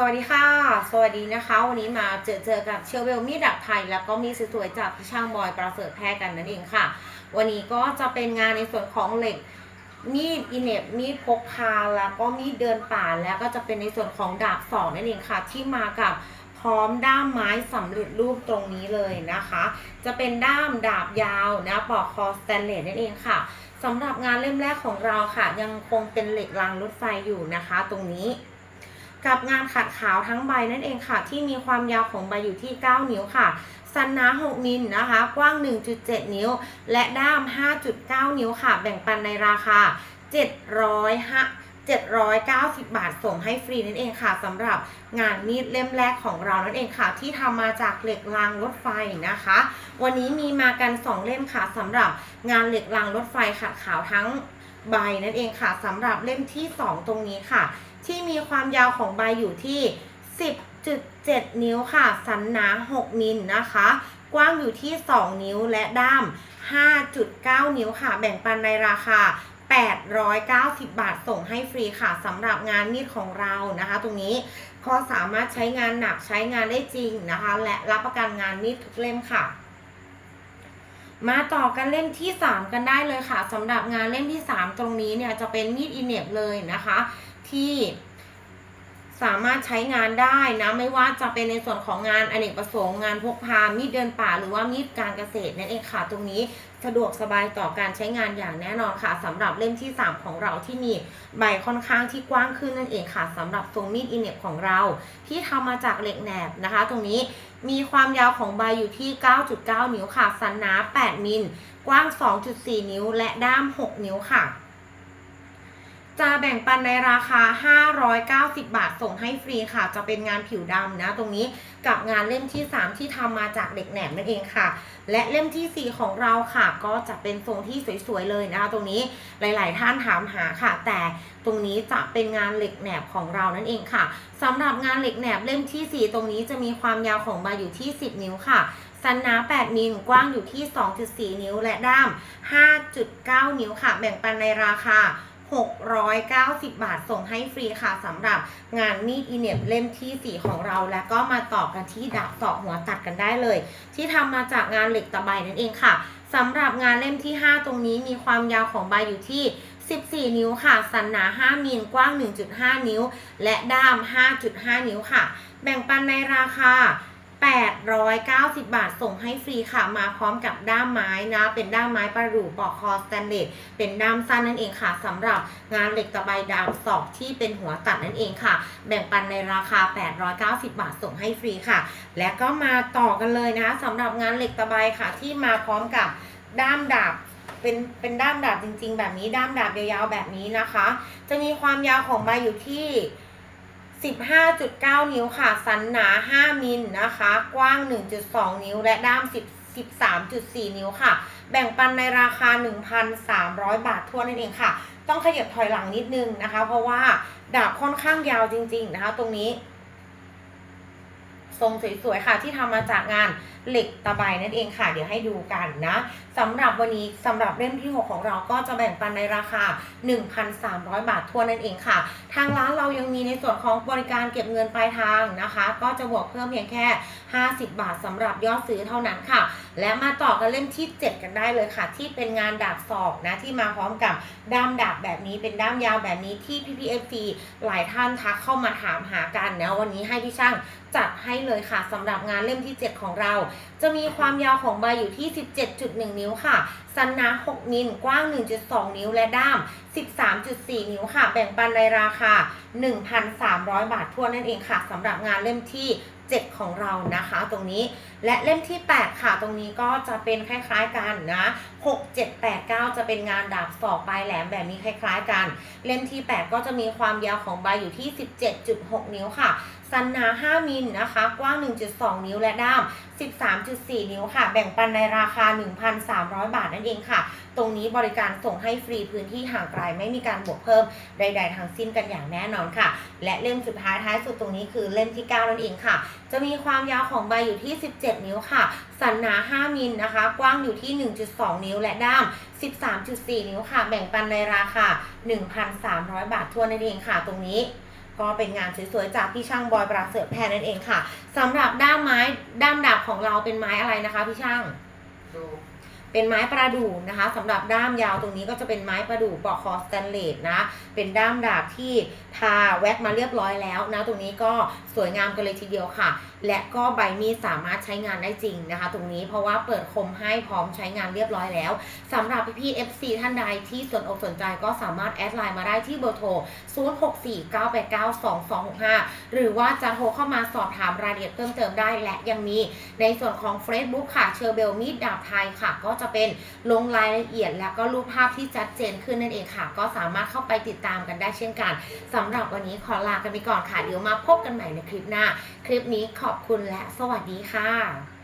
สวัสดีค่ะ สวัสดีนะคะ วันนี้มาเจอเจอกับเชลเวลมีดดับไทย แล้วก็มีสวยๆจากพี่ช่างบอยประเสริฐแพรกันนั่นเองค่ะ วันนี้ก็จะเป็นงานในส่วนของเหล็ก มีดอินเนบมีดพกพาแล้วก็มีดเดินป่าแล้วก็จะเป็นในส่วนของดาบสองนั่นเองค่ะ ที่มากับพร้อมด้ามไม้สำเร็จรูปตรงนี้เลยนะคะ จะเป็นด้ามดาบยาวนะปอกคอสแตนเลสนั่นเองค่ะสำหรับงานเล่มแรกของเราค่ะ ยังคงเป็นเหล็กรางรถไฟอยู่นะคะ ตรงนี้ กับงานขัดขาวทั้งใบนั่นเองค่ะ ที่มีความยาวของใบอยู่ที่ 9 นิ้วค่ะสันหนา6มิลนะคะ กว้าง 1.7 นิ้ว และด้าม 5.9 นิ้วค่ะ แบ่งปันในราคา 705 790 บาทส่งให้ฟรีนั่นเองค่ะสำหรับงานมีดเล่มแรกของเรานั่นเองค่ะ ที่ทำมาจากเหล็กรางรถไฟนะคะ วันนี้มีมากัน 2 เล่มค่ะสำหรับงานเหล็กรางรถไฟขัดขาวทั้ง ใบนั่นเองค่ะสำหรับเล่มที่ 2 ตรงนี้ค่ะ ที่มีความยาวของใบอยู่ที่ 10.7 นิ้วค่ะ สันหนา 6 มิลนะคะ กว้างอยู่ที่ 2 นิ้วและด้าม 5.9 นิ้วค่ะ แบ่งปันในราคา 890 บาทส่งให้ฟรีค่ะสำหรับงานมีดของเรานะคะ ตรงนี้ก็สามารถใช้งานหนักใช้งานได้จริงนะคะ และรับประกันงานมีดทุกเล่มค่ะ มาต่อกันเล่มที่ 3 กันได้เลยค่ะสำหรับงานเล่มที่ 3 ตรงนี้เนี่ยจะเป็นมีดอินเนบเลยนะคะ ที่ สามารถใช้งานได้นะไม่ว่าจะเป็นในส่วนของงานอเนกประสงค์งานพกพา มีดเดินป่าหรือว่ามีดการเกษตรนั่นเองค่ะ ตรงนี้สะดวกสบายต่อการใช้งานอย่างแน่นอนค่ะสำหรับเล่มที่ 3 ของเราที่มีใบค่อนข้างที่กว้างขึ้นนั่นเองค่ะสำหรับทรงมีดอินเนบของเรา ที่ทำมาจากเหล็กแหนบนะคะ ตรงนี้มีความยาวของใบอยู่ที่ 9.9 นิ้วค่ะสันหนา 8 มิลกว้าง 2.4 นิ้ว และด้าม 6 นิ้วค่ะ จะแบ่งปันในราคา 590 บาทส่งให้ฟรีค่ะ จะเป็นงานผิวดำนะ ตรงนี้กับงานเล่มที่ 3 ที่ทำมาจากเหล็กแหนบนั่นเองค่ะ และเล่มทีสี่ 4 ของเราค่ะ ก็จะเป็นทรงที่สวยๆเลยนะคะตรงนี้หลายๆท่านถามหาค่ะ แต่ตรงนี้จะเป็นงานเหล็กแหนบของเรานั่นเองค่ะสำหรับงานเหล็กแหนบเล่มที่ 4 ตรงนี้จะมีความยาวของใบอยู่ที่ 10 นิ้วค่ะสันหนา 8 มิล กว้างอยู่ที่ 2.4 นิ้ว และด้าม 5.9 นิ้วค่ะ แบ่งปันในราคา 690 บาทส่งให้ฟรีค่ะสำหรับงานมีดอีเนบเล่มที่ 4 ของเรา แล้วก็มาต่อกันที่ดาบเสาะหัวตัดกันได้เลย ที่ทำมาจากงานเหล็กตะไบนั่นเองค่ะสำหรับงานเล่มที่ 5 ตรงนี้มีความยาวของใบอยู่ที่ 14 นิ้วค่ะ สันหนา 5มิลกว้าง 1.5 นิ้ว และด้าม 5.5 นิ้วค่ะ แบ่งปันในราคา 890 บาทส่งให้ฟรีค่ะ มาพร้อมกับด้ามไม้นะ เป็นด้ามไม้ประดู่ปอกคอสแตนเลสเป็นด้ามสั้นนั่นเองค่ะสำหรับงานเหล็กตะไบดาวสอกที่เป็นหัวตัดนั่นเองค่ะ แบ่งปันในราคา 890 บาทส่งให้ฟรีค่ะ และก็มาต่อกันเลยนะคะสำหรับงานเหล็กตะไบค่ะ ที่มาพร้อมกับด้ามดาบเป็นเป็นด้ามดาบจริง ๆ แบบนี้ด้ามดาบยาวๆแบบนี้นะคะ จะมีความยาวของใบอยู่ที่ 15.9 นิ้วค่ะ สันหนา 5 มิลนะคะ กว้าง 1.2 นิ้ว และด้าม 10 13.4 นิ้วค่ะ แบ่งปันในราคา 1,300 บาททั่วนนั่นเองค่ะ ต้องขยับถอยหลังนิดนึงนะคะ เพราะว่าดาบค่อนข้างยาวจริง ๆ นะคะ ตรงนี้ ทรงสวยๆค่ะ ที่ทำมาจากงานเหล็กตะไบนั่นเองค่ะ เดี๋ยวให้ดูกันนะสำหรับวันนี้สำหรับเล่มที่ 6 ของเราก็จะแบ่งปันในราคา 1,300 บาททั่วนั่นเองค่ะ ทางร้านเรายังมีในส่วนของบริการเก็บเงินปลายทางนะคะ ก็จะบวกเพิ่มเพียงแค่ 50 บาทสำหรับยอดซื้อเท่านั้นค่ะ และมาต่อกันเล่มที่ 7 กันได้เลยค่ะ ที่เป็นงานดาบศอกนะที่มาพร้อมกับด้ามดาบแบบนี้เป็นด้ามยาวแบบนี้ที่ PPFC หลายท่านทักเข้ามาถามหากันนะวันนี้ให้พี่ช่างจัดให้เลยค่ะสำหรับงานเล่มที่ 7 ของเรา จะมีความยาวของใบอยู่ที่ 17.1 นิ้วค่ะ สันหนา6มิลกว้าง 1.2 นิ้วและด้าม 13.4 นิ้วค่ะ แบ่งปันในราคา 1,300 บาททั่วนั่นเองค่ะสำหรับงานเล่มที่ 7 ของเรานะคะตรงนี้และเล่มที่ 8 ค่ะ ตรงนี้ก็จะเป็นคล้ายๆกันนะ 6 7 8 9 จะเป็นงานดาบศอกปลายแหลมแบบนี้คล้ายๆกัน เล่มที่ 8 ก็จะมีความยาวของใบอยู่ที่ 17.6 นิ้วค่ะ สันหนา5มิลนะคะ กว้าง 1.2 นิ้วและด้าม 13.4 นิ้วค่ะ แบ่งปันในราคา 1,300 บาทนั่นเองค่ะ ตรงนี้บริการส่งให้ฟรีพื้นที่ห่างไกลไม่มีการบวกเพิ่มใด ๆ ทั้งสิ้นกันอย่างแน่นอนค่ะ และเล่มสุดท้ายท้ายสุดตรงนี้คือเล่มที่ 9 นั่นเองค่ะ จะมีความยาวของใบอยู่ที่ 17 นิ้วค่ะ สันหนา 5มิลนะคะ กว้างอยู่ที่ 1.2 นิ้วและด้าม 13.4 นิ้วค่ะ แบ่งปันในราคา 1,300 บาททั่วนนั่นเองค่ะ ตรงนี้ ก็เป็นงานสวยๆจากพี่ช่างบอยปราเสริฐแพนนั่นเองค่ะสำหรับด้ามไม้ด้ามดาบของเราเป็นไม้อะไรนะคะพี่ช่างดู เป็นไม้ประดู่นะคะสำหรับด้ามยาวตรงนี้ก็จะเป็นไม้ประดู่ปอกคอสแตนเลสนะ เป็นด้ามดาบที่ทาแว็กมาเรียบร้อยแล้วนะ ตรงนี้ก็สวยงามกันเลยทีเดียวค่ะ และก็ใบมีดสามารถใช้งานได้จริงนะคะ ตรงนี้เพราะว่าเปิดคมให้พร้อมใช้งานเรียบร้อยแล้วสำหรับพี่ๆ FC ท่านใดที่สนอกสนใจก็สามารถแอดไลน์มาได้ที่เบอร์โทร 0649892265 หรือว่าจะโทรเข้ามาสอบถามรายละเอียดเพิ่มเติมได้ และยังมีในส่วนของ Facebook ค่ะเชอร์เบลมีดดาบไทยค่ะก็จะเป็นลงรายละเอียด แล้วก็รูปภาพที่ชัดเจนขึ้นนั่นเองค่ะ ก็สามารถเข้าไปติดตามกันได้เช่นกันสำหรับวันนี้ขอลากันไปก่อนค่ะ เดี๋ยวมาพบกันใหม่ในคลิปหน้า คลิปนี้ขอบคุณและสวัสดีค่ะ